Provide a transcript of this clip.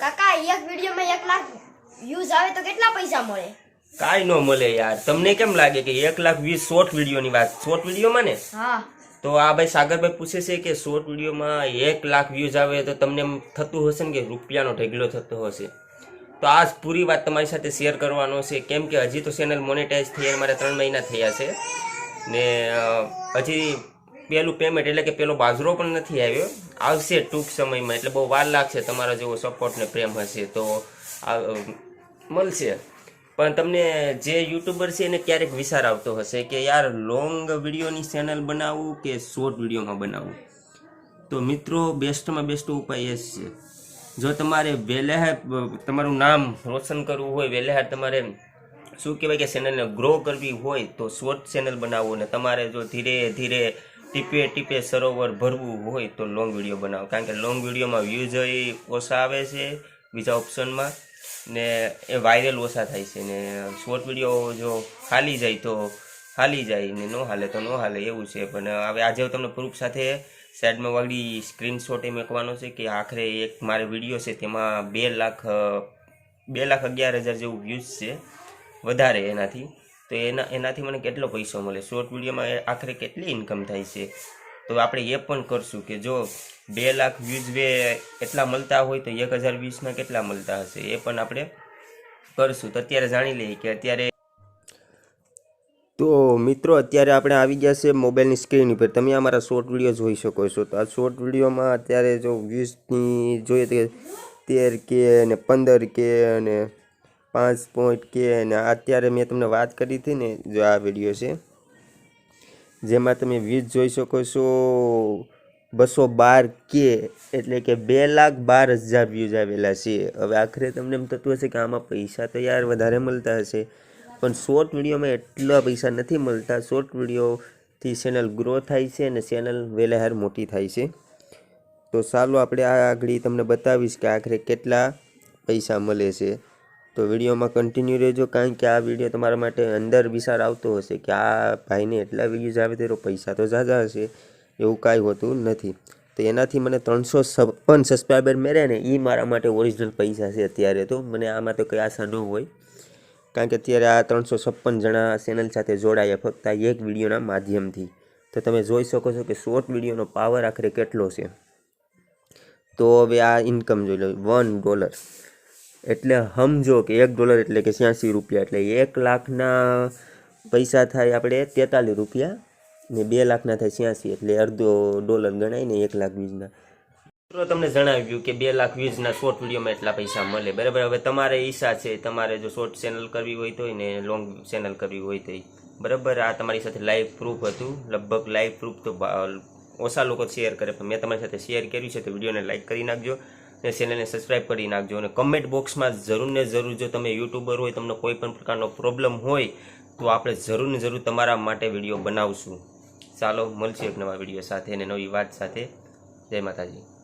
કાકા એક વિડીયોમાં એક લાખ વ્યૂઝ આવે તો કેટલા પૈસા મળે? કાંઈ ન મળે યાર. તમને કેમ લાગે કે એક લાખ વીસ શોર્ટ વિડીયોની વાત? શોર્ટ વિડીયોમાં ને? હા. તો આ ભાઈ સાગરભાઈ પૂછે છે કે શોર્ટ વિડીયોમાં એક લાખ વ્યૂઝ આવે તો તમને એમ થતું હશે ને કે રૂપિયાનો ઢગલો થતો હશે? તો આ પૂરી વાત તમારી સાથે શેર કરવાનો છે. કેમ કે હજી તો ચેનલ મોનેટાઈઝ થઈ અને મારે ત્રણ મહિના થયા છે. ને હજી પેલું પેમેન્ટ એટલે કે પેલો બાજરો પણ નથી આવ્યો. આવશે ટૂંક સમયમાં, એટલે બહુ વાર લાગશે તમારા જેવો સપોર્ટ ને પ્રેમ હશે તો મળશે. પણ તમને જે યુટ્યુબર છે એને ક્યારેક વિચાર આવતો હશે કે યાર લોંગ વિડીયોની ચેનલ બનાવવું કે શોર્ટ વિડીયોમાં બનાવવું તો મિત્રો બેસ્ટમાં બેસ્ટ ઉપાય એ છે. જો તમારે વહેલા તમારું નામ રોશન કરવું હોય વહેલા તમારે શું કહેવાય કે ચેનલને ગ્રો કરવી હોય, તો શોર્ટ ચેનલ બનાવવું ને તમારે જો ધીરે ધીરે ટીપે ટીપે સરોવર ભરવું હોય તો લોંગ વીડિયો બનાવો. કારણ કે લોંગ વિડીયોમાં વ્યૂઝ ઓછા આવે છે બીજા ઓપ્શનમાં ને એ વાયરલ ઓછા થાય છે. ને શોર્ટ વીડિયો જો હાલી જાય તો હાલી જાય ને ન હાલે તો ન હાલે એવું છે. પણ હવે આજે તમને પ્રૂફ સાથે સાઈડમાં વાળી સ્ક્રીનશોટ એ મેકવાનો છે કે આખરે એક મારે વીડિયો છે તેમાં બે લાખ બે લાખ અગિયાર હજાર જેવું વ્યૂઝ છે. વધારે એનાથી. તો એના, એનાથી મને કેટલો પૈસો મળે? શોર્ટ વિડીયોમાં આખરે કેટલી ઇન્કમ થાય છે? તો આપણે એ પણ કરશું કે જો બે લાખ વ્યૂઝ બે એટલા મળતા હોય તો એક હજાર વીસના કેટલા મળતા હશે? એ પણ આપણે કરશું. તો અત્યારે જાણી લઈએ કે અત્યારે તો મિત્રો, અત્યારે આપણે આવી ગયા છે મોબાઈલની સ્ક્રીન ઉપર. તમે અમારા શોર્ટ વીડિયો જોઈ શકો છો. તો આ શોર્ટ વિડીયોમાં અત્યારે જો વ્યૂઝની જોઈએ તો તેર કે અને પંદર કે અને પાંચ પોઈન્ટ કે અને અત્યારે મેં તમને વાત કરી હતી ને, જો આ વીડિયો છે, જેમાં તમે વ્યૂઝ જોઈ શકો છો બસો બાર કે એટલે કે બે લાખ બાર હજાર વ્યૂઝ આવેલા છે. હવે આખરે તમને એમ થતું હશે કે આમાં પૈસા તો યાર વધારે મળતા હશે, પણ શોર્ટ વિડીયોમાં એટલા પૈસા નથી મળતા. શોર્ટ વિડીયોથી ચેનલ ગ્રો થાય છે અને ચેનલ વહેલાહાર મોટી થાય છે. તો ચાલો આપણે આ આગળ તમને બતાવીશ કે આખરે કેટલા પૈસા મળે છે. તો વિડીયોમાં કન્ટિન્યુ રહેજો. કારણ કે આ વીડિયો તમારા માટે અંદર વિચાર આવતો હશે કે આ ભાઈને એટલા વ્યૂઝ આવે તેરો પૈસા તો ઝાઝા હશે. એવું કાંઈ હોતું નથી. તો એનાથી મને ત્રણસો છપ્પન સબસ્ક્રાઈબર મેળ્યા ને એ મારા માટે ઓરિજિનલ પૈસા છે અત્યારે તો. મને આમાં તો કંઈ આશા ન હોય. કારણ કે અત્યારે આ ત્રણસો છપ્પન જણા ચેનલ સાથે જોડાયા ફક્ત આ એક વિડીયોના માધ્યમથી. તો તમે જોઈ શકો છો કે શોર્ટ વિડીયોનો પાવર આખરે કેટલો છે. તો હવે આ ઇન્કમ જોઈ લો. વન ડોલર એટલે સમજો કે એક ડોલર એટલે કે છ્યાસી રૂપિયા એટલે એક લાખના પૈસા થાય આપણે તેતાલીસ રૂપિયા ને બે લાખના થાય છ્યાસી એટલે અડધો ડોલર ગણાય ને એક લાખ વીસના. મિત્રો, તમને જણાવ્યું કે બે લાખ વ્યૂઝના શોર્ટ વિડીયોમાં એટલા પૈસા મળે. બરાબર? હવે તમારે ઈચ્છા છે, તમારે જો શોર્ટ ચેનલ કરવી હોય તોય ને લોંગ ચેનલ કરવી હોય તોય. બરાબર? આ તમારી સાથે લાઈવ પ્રૂફ હતું. લગભગ લાઈવ પ્રૂફ તો ઓછા લોકો શેર કરે, પણ મેં તમારી સાથે શેર કર્યું છે, તો વિડીયોને લાઈક કરી નાખજો. અને ચેનલને સબસ્ક્રાઈબ કરી નાખજો અને કમેન્ટ બોક્સમાં જરૂર ને જરૂર જો તમે યુટ્યુબર હોય, તમને કોઈ પણ પ્રકારનો પ્રોબ્લેમ હોય, તો આપણે જરૂર ને જરૂર તમારા માટે વીડિયો બનાવશું. ચાલો, મળશે એક નવા વીડિયો સાથે અને નવી વાત સાથે. જય માતાજી.